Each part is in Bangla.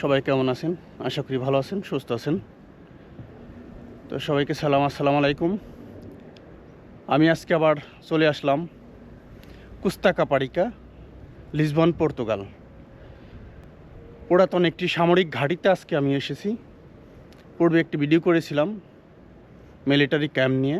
সবাই কেমন আছেন? আশা করি ভালো আছেন, সুস্থ আছেন। তো সবাইকে সালাম, আসসালামু আলাইকুম। আমি আজকে আবার চলে আসলাম কুস্তাকা পারিকা লিসবন, পর্তুগাল। পুরাতন একটি সামরিক ঘাঁটিতে আজকে আমি এসেছি। পূর্বে একটি ভিডিও করেছিলাম মিলিটারি ক্যাম্প নিয়ে।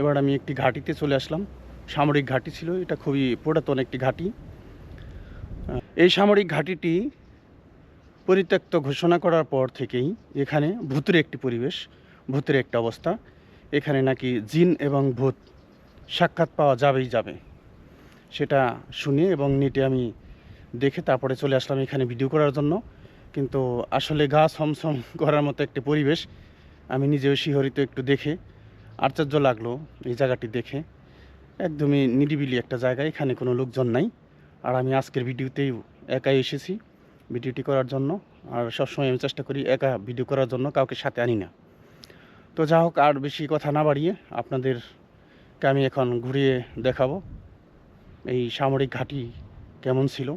এবার আমি একটি ঘাঁটিতে চলে আসলাম। সামরিক ঘাঁটি ছিল, এটা খুবই পুরাতন একটি ঘাঁটি। এই সামরিক ঘাঁটিটি পরিত্যক্ত ঘোষণা করার পর থেকেই এখানে ভূতের একটি পরিবেশ, ভূতের একটা অবস্থা। এখানে নাকি জিন এবং ভূত সাক্ষাৎ পাওয়া যাবেই যাবে। সেটা শুনে এবং নেটে আমি দেখে তারপরে চলে আসলাম এখানে ভিডিও করার জন্য। কিন্তু আসলে গা ছমছম করার মতো একটি পরিবেশ আমি নিজেও শিহরিত একটু দেখে আশ্চর্য লাগল এই জায়গাটি দেখে। একদমই নিরিবিলি একটা জায়গা, এখানে কোনো লোকজন নাই। আর আমি আজকের ভিডিওতেই একাই এসেছি। ভিডিওটি করার জন্য আর সবসময় আমি চেষ্টা করি একা ভিডিও করার জন্য কাউকে সাথে আনি না। তো যা হোক, আর বেশি কথা না বাড়িয়ে আপনাদেরকে আমি এখন ঘুরিয়ে দেখাবো এই সামরিক ঘাঁটি কেমন ছিল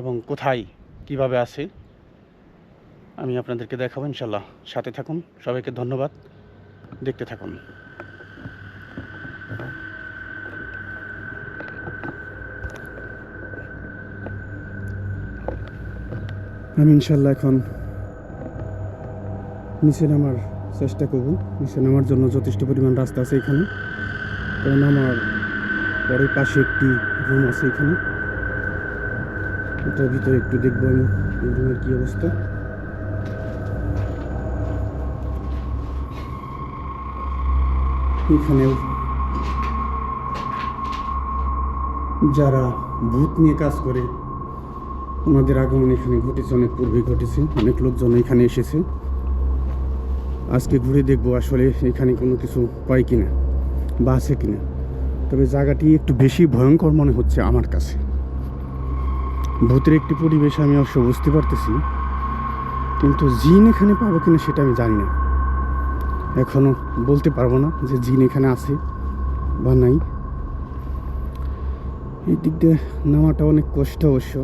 এবং কোথায়, কীভাবে আছে। আমি আপনাদেরকে দেখাবো, ইনশাল্লাহ। সাথে থাকুন, সবাইকে ধন্যবাদ। দেখতে থাকুন। আমি ইনশাল্লাহ এখন নিচে নামার চেষ্টা করব। নিচে নামার জন্য যথেষ্ট পরিমাণ রাস্তা আছে এখানে। কারণ আমার পরে পাশে একটি রুম আছে এখানে। এটার ভিতরে একটু দেখব আমি রুমের কী অবস্থা। এখানেও যারা ভূত নিয়ে কাজ করে ওনাদের আগমন এখানে ঘটেছে, অনেক পূর্বে ঘটেছে, অনেক লোকজন এখানে এসেছে। আজকে ঘুরে দেখব আসলে এখানে কোনো কিছু পাই কিনা, বা আছে কিনা। তবে জায়গাটি একটু বেশি ভয়ঙ্কর মনে হচ্ছে আমার কাছে। ভূতের একটি পরিবেশ আমি অবশ্য বুঝতে পারতেছি, কিন্তু জিন এখানে পাবো কিনা সেটা আমি জানি না। এখনও বলতে পারব না যে জিন এখানে আছে বা নাই। এই দিক দিয়ে নামাটা অনেক কষ্ট অবশ্য।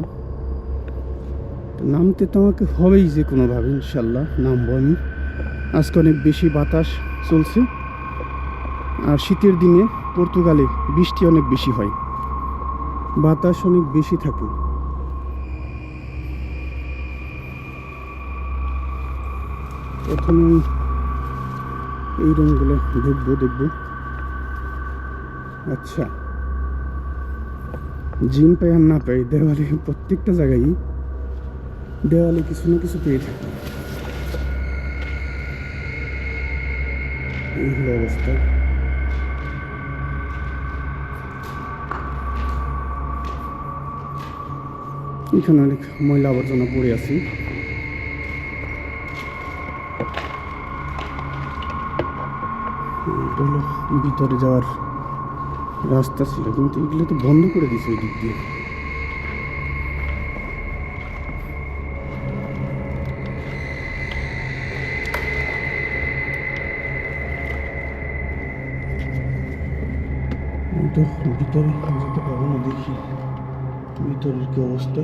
নামতে তো আমাকে হবেই যে কোনোভাবে ইনশাল্লাহ নামবো আমি আজকে অনেক বেশি বাতাস চলছে। আর শীতের দিনে পর্তুগালে বৃষ্টি অনেক বেশি হয়। বাতাস অনেক বেশি থাকে। প্রথমে এই রুমগুলো ঢুকবো দেখব। আচ্ছা। জিম পাই আর না পাই, দেওয়ালে প্রত্যেকটা জায়গায় দেওয়ালে কিছু না কিছু পেয়ে থাকে। এই হলো অবস্থা। এখানে অনেক ময়লা আবর্জনা পড়ে আছি। ভিতরে যাওয়ার রাস্তা ছিল, কিন্তু এগুলো তো বন্ধ করে দিয়েছে ওই দিক দিয়ে। তো ভিতরে যেতে পারব না দেখি ভিতরের কি অবস্থা।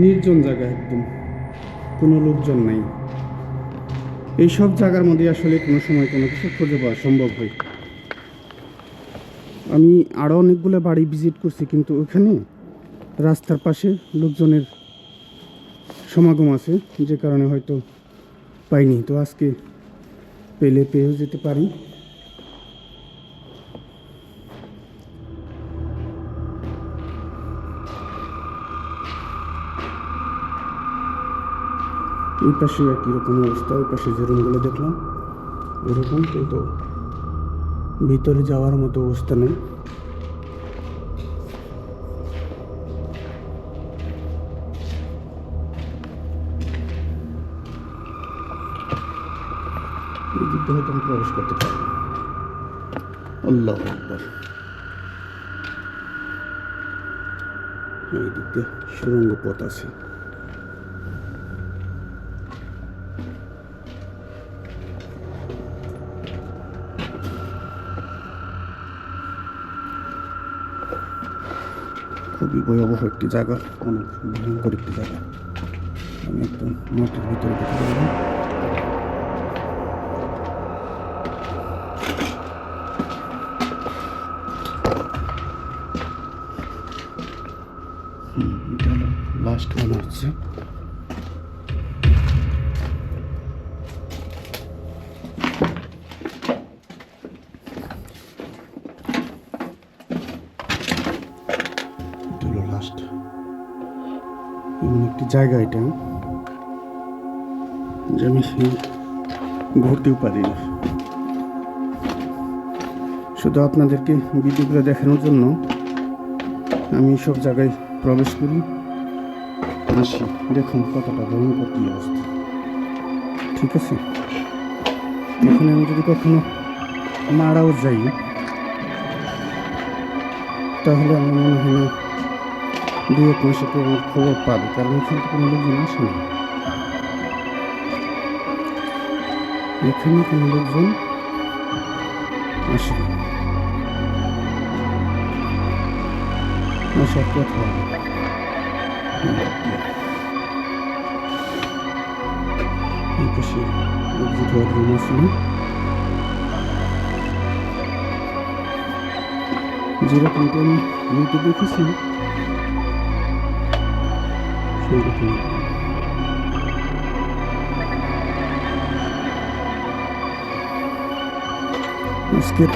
নির্জন জায়গা একদম। কোনো লোকজন নাই। এই সব জায়গার মধ্যে আসলে কোনো সময় কোনো কিছু খুঁজে পাওয়া সম্ভব হয়। আমি আরও অনেকগুলো বাড়ি ভিজিট করছি, কিন্তু ওখানে রাস্তার পাশে লোকজনের সমাগম আছে, যে কারণে হয়তো পাইনি। তো আজকে পেলে পেয়েও যেতে পারি। এই পাশে একই রকম অবস্থা, ওই পাশে যে রুমগুলো দেখলাম এরকম কিন্তু ভিতরে যাওয়ার মতো অবস্থা নেই। হয়তো আমি প্রবেশ করতে পারব আল্লাহ এই সুরঙ্গ পথ আছে। খুবই ভয়াবহ একটি জায়গা অনেক ভয়ঙ্কর একটি জায়গা। আমি একদম মাটির ভিতরে ঢুকে জায়গা এটা, যে আমি ঘুরতেও পারি না। শুধু আপনাদেরকে ভিডিওগুলো দেখানোর জন্য আমি সব জায়গায় প্রবেশ করি। আসি, দেখুন কতটা ভয়ঙ্কর কী অবস্থা। ঠিক আছে? এখানে আমি যদি কখনো মারাও যাই, তাহলে আমার মনে হয় না দু এক মাসে কেউ আমার খবর পাবে, কারণ এখানে কোনো লোকজন আসে না। এখানে কোনো লোকজন আসে না। আসার আমি ইউটিউবে দেখেছি সেরকম আজকের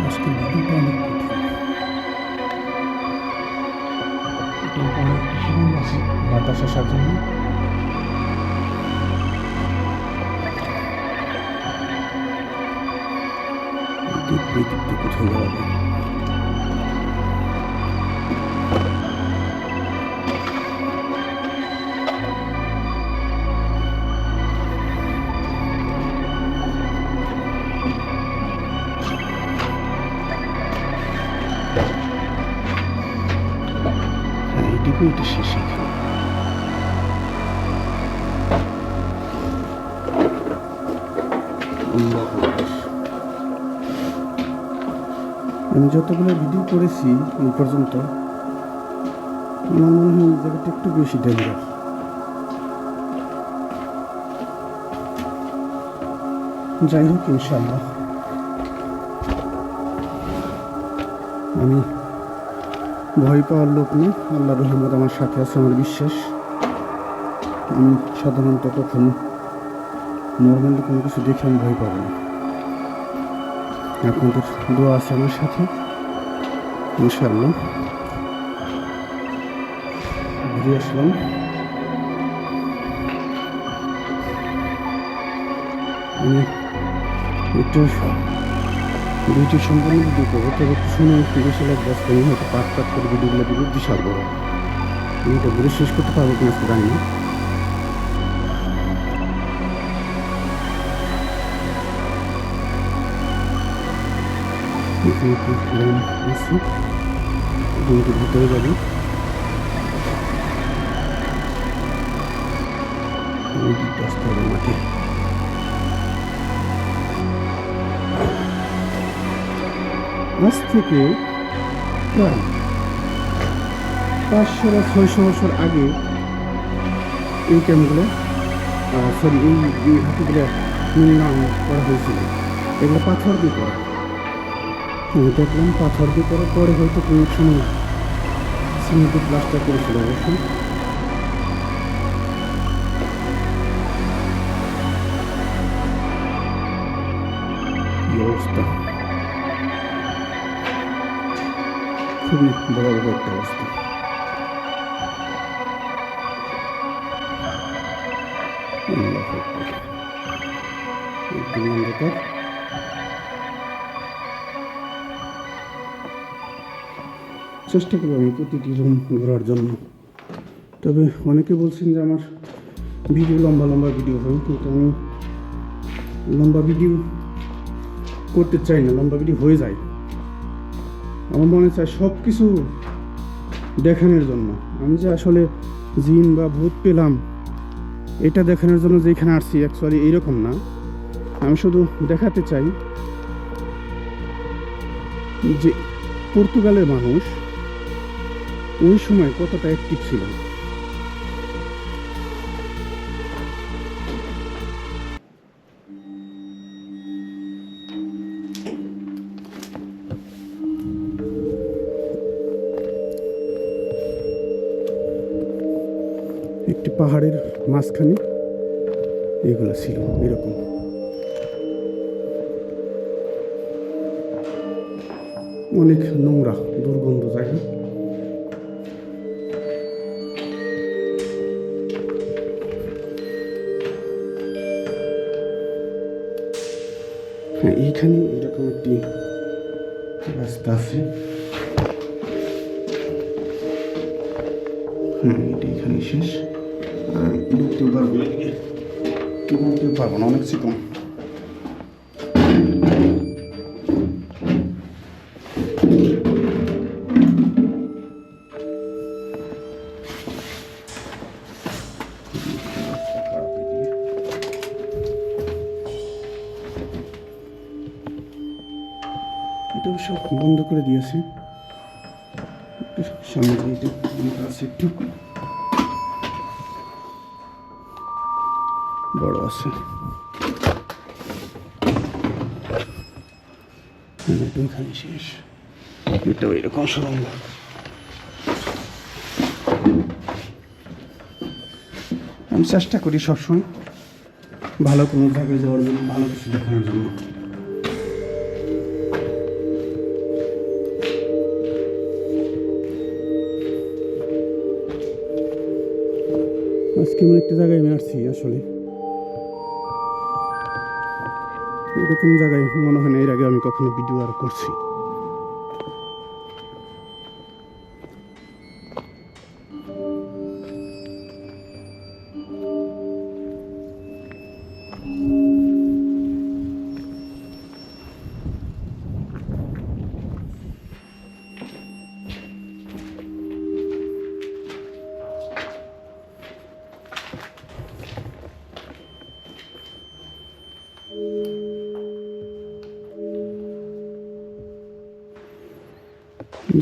আজকের ভিডিওটা অনেক কঠিন আছে বাতাস আসার জন্য দিক দিয়ে কোথাও যাওয়া যায় আল্লাহু আকবার। আমি যতগুলো ভিডিও করেছি এই পর্যন্ত, আমার মনে হয় জায়গাটা একটু বেশি ডেঞ্জার যাই হোক ইনশাল্লাহ আমি ভয় পাওয়ার লোক নেই। আল্লাহ রহমত আমার সাথে আছে, আমার বিশ্বাস। আমি সাধারণত কখনো নর্মালি কোনো কিছু দেখে আমি ভয় পাবো না। আপনাদের দোয়া আছে আমার সাথে ইনশাল্লাহ ঘুরে আসলাম। আমি একটু দুইটি সম্পূর্ণ ভিডিও করব তবে শুনে বেশি লাগবে আজকে আমি হয়তো পাট পাট করে ভিডিওগুলো দিব, বিশাল বড়। আমি এটা ঘুরে শেষ করতে পারব কিনা আজকে জানি না। ভিতরে যাবে। মাঠে। আজ থেকে প্রায় পাঁচশো বা ছয়শো বছর আগে এই ক্যাম্পগুলো সরি এই হাতিগুলো নির্মাণ করা হয়েছিল। এগুলো পাথর দিয়ে করা। আমি দেখলাম পাথর দিয়ে করার পরে হয়তো কোনো সময় সিমেন্টের প্লাস্টার করেছিল অবশ্যই। অবস্থা? খুবই ভয়াবহ একটা অবস্থা। চেষ্টা করব আমি প্রতিটি রুম ঘোরার জন্য। তবে অনেকে বলছেন যে আমার ভিডিও লম্বা লম্বা ভিডিও হয় কিন্তু আমি লম্বা ভিডিও করতে চাই না, লম্বা ভিডিও হয়ে যায়। আমার মনে চায় সব কিছু দেখানোর জন্য। আমি যে আসলে জিন বা ভূত পেলাম, এটা দেখানোর জন্য যেখানে আসছি অ্যাকচুয়ালি এইরকম না। আমি শুধু দেখাতে চাই যে পর্তুগালের মানুষ ওই সময় কতটা অ্যাক্টিভ ছিল। মাঝখানে এগুলো ছিল এরকম। অনেক নোংরা দুর্গন্ধ জায়গা হ্যাঁ এইখানে এরকম একটি রাস্তা আছে। এখানে শেষ। আমি চেষ্টা করি সবসময় ভালো কোনো জায়গায় যাওয়ার জন্য, ভালো কিছু দেখানোর জন্য। আজকে এমন একটা জায়গায় আমি আসছি আসলে। এরকম জায়গায় মনে হয় না এর আগে আমি কখনো ভিডিও আর করছি।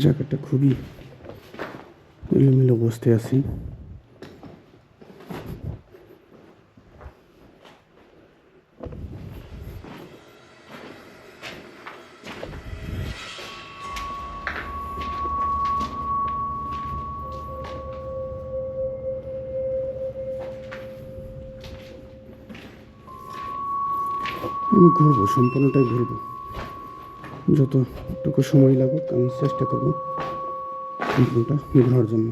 জায়গাটা খুবই এলোমেলো বসতে আছি। আমি ঘুরবো সম্পূর্ণটাই ঘুরবো। যতটুকু সময় লাগুক, আমি চেষ্টা করব সম্পূর্ণটা ঘোরার জন্য।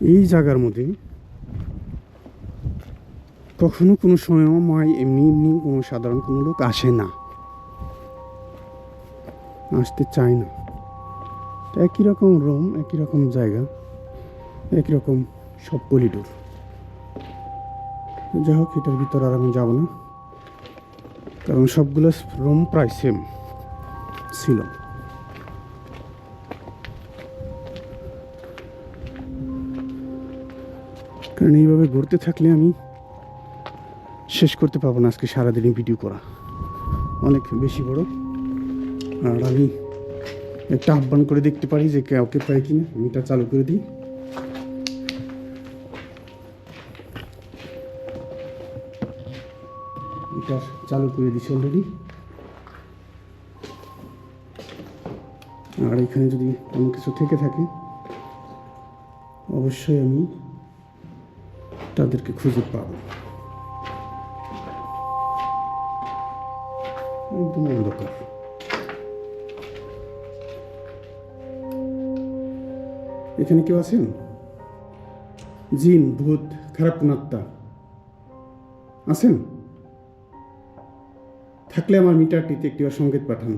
এই জায়গার মধ্যে কখনো কোনো সময়ও মায় এমনি এমনি কোনো সাধারণ কোনো লোক আসে না। আসতে চায় না। একই রকম রুম, একই রকম জায়গা। একই রকম সব কলিডোর। যাই হোক এটার ভিতর আর আমি যাব না। কারণ সবগুলো রুম প্রায় সেম ছিল। কারণ এইভাবে ঘুরতে থাকলে আমি শেষ করতে পারব না আজকে সারাদিনই ভিডিও করা। অনেক বেশি বড়। আর আমি একটা আহ্বান করে দেখতে পারি যে কাউকে পাই কিনা, আমি এটা চালু করে দিই। এটা চালু করে দিছি অলরেডি আর এখানে যদি কোনো কিছু থেকে থাকে, অবশ্যই আমি তাদেরকে খুঁজে পাবো। একদম অন্ধকার। এখানে কেউ আছেন? জিন, ভূত, খারাপ আছেন? থাকলে আমার মিটারটিতে একটি সংকেত পাঠান।